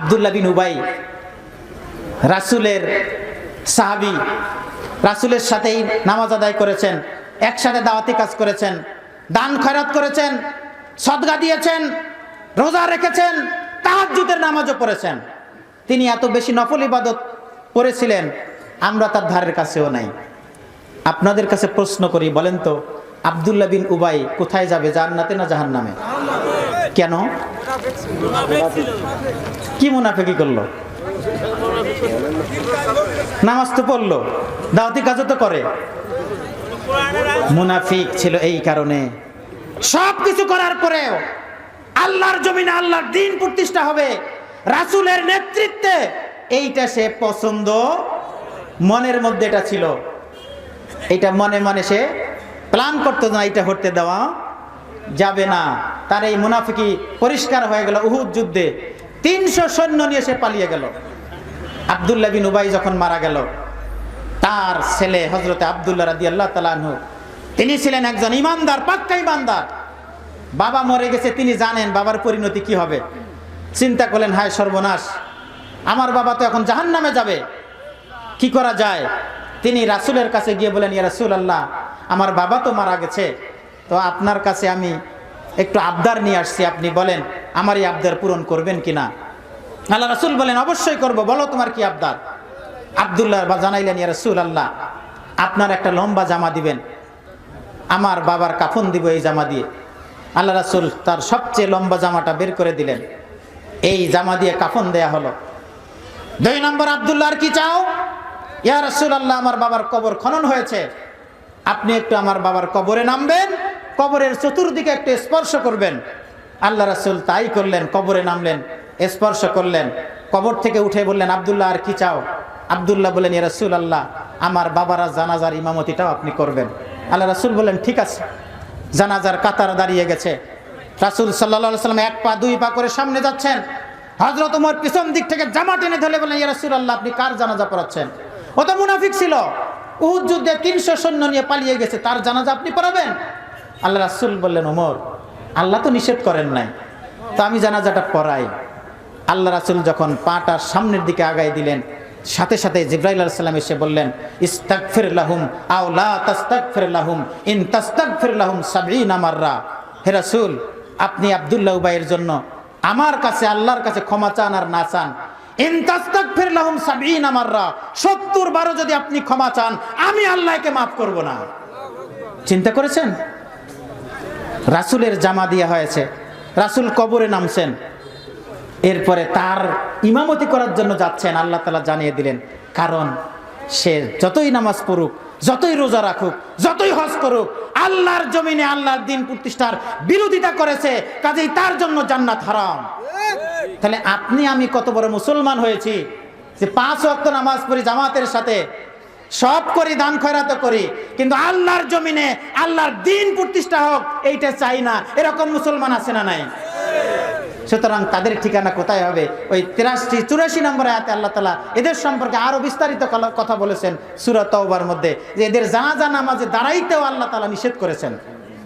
আবদুল্লাহ বিন উবাই, রাসুলের সাহাবি, রাসুলের সাথেই নামাজ আদায় করেছেন, একসাথে দাওয়াতি কাজ করেছেন, দান খয়রাত করেছেন, সদগা দিয়েছেন, রোজা রেখেছেন, তাহাজ্জুদের নামাজও পড়েছেন। তিনি এত বেশি নফল ইবাদত করেছিলেন, আমরা তার ধারের কাছেও নাই। আপনাদের কাছে প্রশ্ন করি, বলেন তো, আবদুল্লাহ বিন উবাই কোথায় যাবে, জান্নাতে না জাহান্নামে? কেন? কি মুনাফেকি করল? নামাজ তো পড়ল, দাওয়াতি কাজও তো করে। মুনাফিক ছিল এই কারণে। সব কিছু করার পরেও আল্লাহর জমিনে আল্লাহর দিন প্রতিষ্ঠা হবে, রাসুলের নেতৃত্বে। এইটা সে পছন্দ, মনের মধ্যে এটা ছিল। এটা মনে মনে সে প্ল্যান করতো না, এটা হতে দেওয়া যাবে না। তার এই মুনাফিকি পরিষ্কার হয়ে গেল উহুদ যুদ্ধে। তিনশো সৈন্য নিয়ে সে পালিয়ে গেল। আবদুল্লাহ বিন উবাই যখন মারা গেল, তার ছেলে হজরতে আবদুল্লাহ রাদি আল্লাহ তালাহু তিনি ছিলেন একজন ইমানদার, পাক্কা ইমানদার। বাবা মরে গেছে, তিনি জানেন বাবার পরিণতি কি হবে। চিন্তা করলেন, হায় সর্বনাশ, আমার বাবা তো এখন জাহান নামে যাবে। কি করা যায়? তিনি রাসুলের কাছে গিয়ে বলেন, ইয়া রাসুল আল্লাহ আমার বাবা তো মারা গেছে তো আপনার কাছে আমি একটু আবদার নিয়ে আসছি, আপনি বলেন আমার এই আবদার পূরণ করবেন কিনা? আল্লাহ রাসুল বলেন, অবশ্যই করব। বলো তোমার কি আবদার? আবদুল্লাহ বা জানাইলেন, ইয়া রাসুল আল্লাহ আপনার একটা লম্বা জামা দিবেন। আমার বাবার কাফন দিব এই জামা দিয়ে। আল্লাহ রাসুল তার সবচেয়ে লম্বা জামাটা বের করে দিলেন। এই জামা দিয়ে কাফন দেয়া হলো। দুই নম্বর, আবদুল্লাহ কি চাও? ইয়া রাসুল আল্লাহ আমার বাবার কবর খনন হয়েছে। আপনি একটু আমার বাবার কবরে নামবেন কবরের চতুর্দিকে একটু স্পর্শ করবেন। আল্লাহ রাসুল তাই করলেন, কবরে নামলেন, স্পর্শ করলেন। কবর থেকে উঠে বললেন, আবদুল্লাহ, আর কি চাও? আবদুল্লাহ বললেন, ইয়া রাসুল আল্লাহ আমার বাবারা জানাজার ইমামতিটাও আপনি করবেন। আল্লাহ রাসুল বললেন, ঠিক আছে। জানাজার কাতার দাঁড়িয়ে গেছে। রাসুল সাল্লা সাল্লাম এক পা দুই পা করে সামনে যাচ্ছেন। হজরত উমর পিছন দিক থেকে জামা টেনে ধরে বলেন ইয়া রাসুল আল্লাহ আপনি কার জানাজা পড়াচ্ছেন? ও তো মুনাফিক ছিল। উহুদ যুদ্ধে তিনশো সৈন্য নিয়ে পালিয়ে গেছে, তার জানাজা আপনি পড়াবেন? আল্লাহ রাসুল বললেন, ওমর, আল্লাহ তো নিষেধ করেন নাই। তো আমি জানাজাটা পড়াই। আল্লাহ রাসুল যখন পাটা সামনের দিকে আগাই দিলেন, সাথে সাথে জিব্রাইল সাল্লাম এসে বললেন ইস্তাকফির লাহুম আও লা তাস্তাকফির লাহুম, ইন তাস্তাকফির লাহুম সাবঈনা মাররা। হে রাসূল, আপনি আবদুল্লাহ উবাইয়ের জন্য আমার কাছে, আল্লাহর কাছে ক্ষমা চান আর না চান। ইন তাস্তাকফির লাহুম সাবঈনা মাররা 70 বারো যদি আপনি ক্ষমা চান, আমি আল্লাহকে মাফ করব না। চিন্তা করেছেন? রাসূলের জামা দেওয়া হয়েছে। রাসূল কবরে নামছেন। এরপরে তার ইমামতি করার জন্য যাচ্ছেন। আল্লাহ তালা জানিয়ে দিলেন, কারণ সে যতই নামাজ পড়ুক, যতই রোজা রাখুক, যতই হজ করুক, আল্লাহর জমিনে আল্লাহর দিন প্রতিষ্ঠার বিরোধিতা করেছে, কাজেই তার জন্য জান্নাত হারাম। তাহলে আপনি, আমি কত বড় মুসলমান হয়েছি যে পাঁচ ওয়াক্ত নামাজ পড়ি জামাতের সাথে সব করি, দান খয়রাত করি। কিন্তু আল্লাহর জমিনে আল্লাহর দিন প্রতিষ্ঠা হোক, এইটা চাই না। এরকম মুসলমান আছে না নাই? সুতরাং তাদের ঠিকানা কোথায় হবে? ওই তিরাশি, চুরাশি নম্বর আয়াতে আল্লাহ তালা এদের সম্পর্কে আরও বিস্তারিত কথা বলেছেন সুরত মধ্যে। যে এদের জানাজা নামাজে দাঁড়াইতেও আল্লাহ তালা নিষেধ করেছেন।